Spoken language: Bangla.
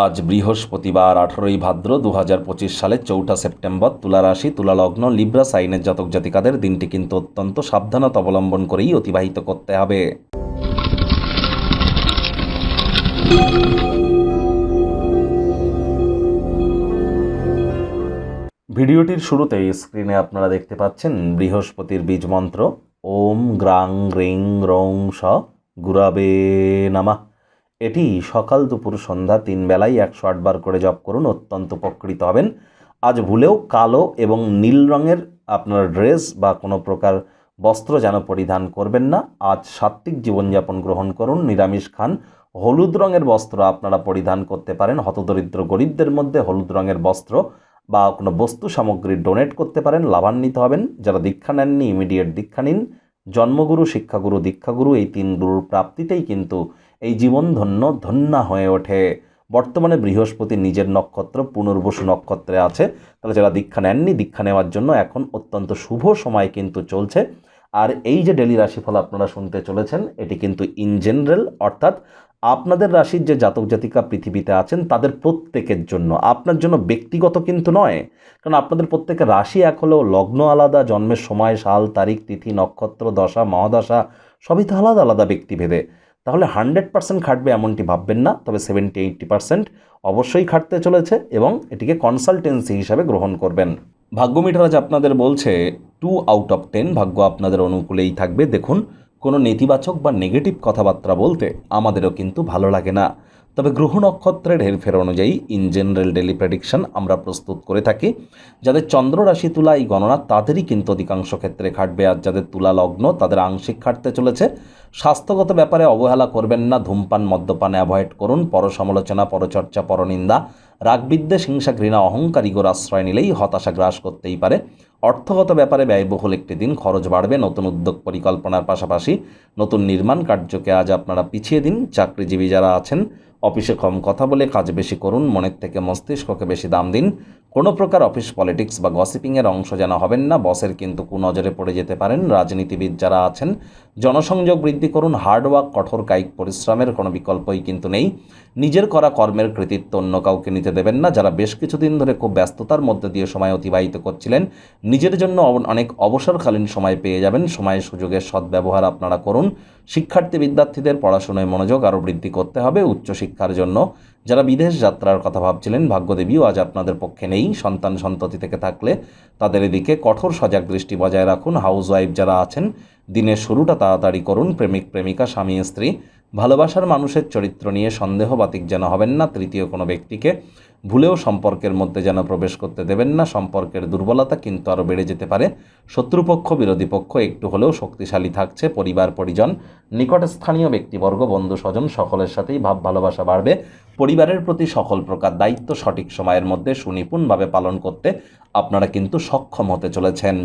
আজ বৃহস্পতিবার আঠারোই ভাদ্র দু হাজার পঁচিশ সালের চৌঠা সেপ্টেম্বর তুলা রাশি, তুলা লগ্ন, লিব্রা, সাইনের জাতক জাতিকাদের দিনটি কিন্তু অত্যন্ত সাবধানতা অবলম্বন করেই অতিবাহিত করতে হবে। ভিডিওটির শুরুতেই স্ক্রিনে আপনারা দেখতে পাচ্ছেন বৃহস্পতির বীজ মন্ত্র। ওম গ্রাং রিং রং, স, গুরাবে, নামা। এটি সকাল দুপুর সন্ধ্যা তিন বেলায় একশো আটবার করে জপ করুন, অত্যন্ত উপকৃত হবেন। আজ ভুলেও কালো এবং নীল রঙের আপনার ড্রেস বা কোনো প্রকার বস্ত্র যেন পরিধান করবেন না। আজ সাত্ত্বিক জীবনযাপন গ্রহণ করুন, নিরামিষ খান। হলুদ রঙের বস্ত্র আপনারা পরিধান করতে পারেন। হতদরিদ্র গরিবদের মধ্যে হলুদ রঙের বস্ত্র বা কোনো বস্তু সামগ্রী ডোনেট করতে পারেন, লাভান্বিত হবেন। যারা দীক্ষা নেননি ইমিডিয়েট দীক্ষা নিন। জন্মগুরু, শিক্ষাগুরু, দীক্ষাগুরু এই তিন গুরুর প্রাপ্তিতেই কিন্তু এই জীবন ধন্য, ধন্যা হয়ে ওঠে। বর্তমানে বৃহস্পতি নিজের নক্ষত্র, পুনর্বসু নক্ষত্রে আছে। তাহলে যারা দীক্ষা নেননি, দীক্ষা নেওয়ার জন্য এখন অত্যন্ত শুভ সময় কিন্তু চলছে। আর এই যে ডেলি রাশিফল আপনারা শুনতে চলেছেন, এটি কিন্তু ইন জেনারেল অর্থাৎ আপনাদের রাশির যে জাতক জাতিকা পৃথিবীতে আছেন, তাদের প্রত্যেকের জন্য, আপনার জন্য ব্যক্তিগত কিন্তু নয়, কারণ আপনাদের প্রত্যেকের রাশি এক হলেও লগ্ন আলাদা, জন্মের সময়, সাল, তারিখ, তিথি, নক্ষত্র, দশা, মহাদশা, সবই তো আলাদা আলাদা ব্যক্তিভেদে। তাহলে হান্ড্রেড পার্সেন্ট খাটবে এমনটি ভাববেন না, তবে সেভেন্টি, এইট্টি পার্সেন্ট অবশ্যই খাটতে চলেছে এবং এটিকে কনসালটেন্সি হিসাবে গ্রহণ করবেন। ভাগ্য মিটার আজ আপনাদের বলছে টু আউট অফ টেন ভাগ্য আপনাদের অনুকূলেই থাকবে। দেখুন, কোনো নেতিবাচক বা নেগেটিভ কথাবার্তা বলতে আমাদেরও কিন্তু ভালো লাগে না। তবে গ্রহ নক্ষত্রের হেরফের অনুযায়ী ইন জেনারেল ডেলি প্রেডিকশন আমরা প্রস্তুত করে থাকি। যাদের চন্দ্র রাশি তুলা এই গণনা তাদেরই কিন্তু অধিকাংশ ক্ষেত্রে খাটবে আর যাদের তুলা লগ্ন তাদের আংশিক খাটতে চলেছে। স্বাস্থ্যগত ব্যাপারে অবহেলা করবেন না, ধূমপান, মদ্যপান অ্যাভয়েড করুন, পরসমালোচনা, পরচর্চা, পরনিন্দা রাগবিদ্বেষ হিংসা ঘৃণা অহংকার ইগোর আশ্রয় নিলেই হতাশা গ্রাস করতেই পারে। অর্থগত ব্যাপারে ব্যয়বহুল একটি দিন, খরচ বাড়বে, নতুন উদ্যোগ পরিকল্পনার পাশাপাশি নতুন নির্মাণ কার্যকে আজ আপনারা পিছিয়ে দিন। চাকরিজীবী যারা আছেন অফিসে কম কথা বলে কাজ বেশি করুন, মনের থেকে মস্তিষ্ককে বেশি দাম দিন। কোনো প্রকার অফিস পলিটিক্স বা গসিপিংয়ের অংশ যেন হবেন না, বসের কিন্তু কুনজরে পড়ে যেতে পারেন। রাজনীতিবিদ যারা আছেন, জনসংযোগ বৃদ্ধি করুন হার্ডওয়ার্ক কঠোর কায়িক পরিশ্রমের কোনো বিকল্পই কিন্তু নেই। নিজের করা কর্মের কৃতিত্ব অন্য কাউকে নিতে দেবেন না। যারা বেশ কিছুদিন ধরে খুব ব্যস্ততার মধ্যে দিয়ে সময় অতিবাহিত করছিলেন, নিজের জন্য অনেক অবসরকালীন সময় পেয়ে যাবেন। সময়ের সুযোগের সদ্ব্যবহার আপনারা করুন। শিক্ষার্থী, বিদ্যার্থীদের পড়াশোনায় মনোযোগ আরও বৃদ্ধি করতে হবে। উচ্চশিক্ষার জন্য। যারা বিদেশ যাত্রার কথা ভাবছিলেন, ভাগ্যদেবীও আজ আপনাদের পক্ষে নেই। সন্তান সন্ততি থেকে থাকলে তাদের এদিকে কঠোর সজাগ দৃষ্টি বজায় রাখুন। হাউস ওয়াইফ যারা আছেন, দিনের শুরুটা তাড়াতাড়ি করুন। প্রেমিক, প্রেমিকা, স্বামী, স্ত্রী ভালোবাসার মানুষের চরিত্র নিয়ে সন্দেহবাতিক যেন হবেন না, তৃতীয় কোনো ব্যক্তিকে ভুলেও সম্পর্কের মধ্যে যেন প্রবেশ করতে দেবেন না, সম্পর্কের দুর্বলতা কিন্তু আরও বেড়ে যেতে পারে। শত্রুপক্ষ, বিরোধী পক্ষ একটু হলেও শক্তিশালী থাকছে, পরিবার, পরিজন নিকটস্থানীয় ব্যক্তিবর্গ, বন্ধু, স্বজন, সকলের সাথেই ভাব ভালোবাসা বাড়বে। পরিবারের প্রতি সকল প্রকার দায়িত্ব সঠিক সময়ের মধ্যে সুনিপুণভাবে পালন করতে আপনারা কিন্তু সক্ষম হতে চলেছেন।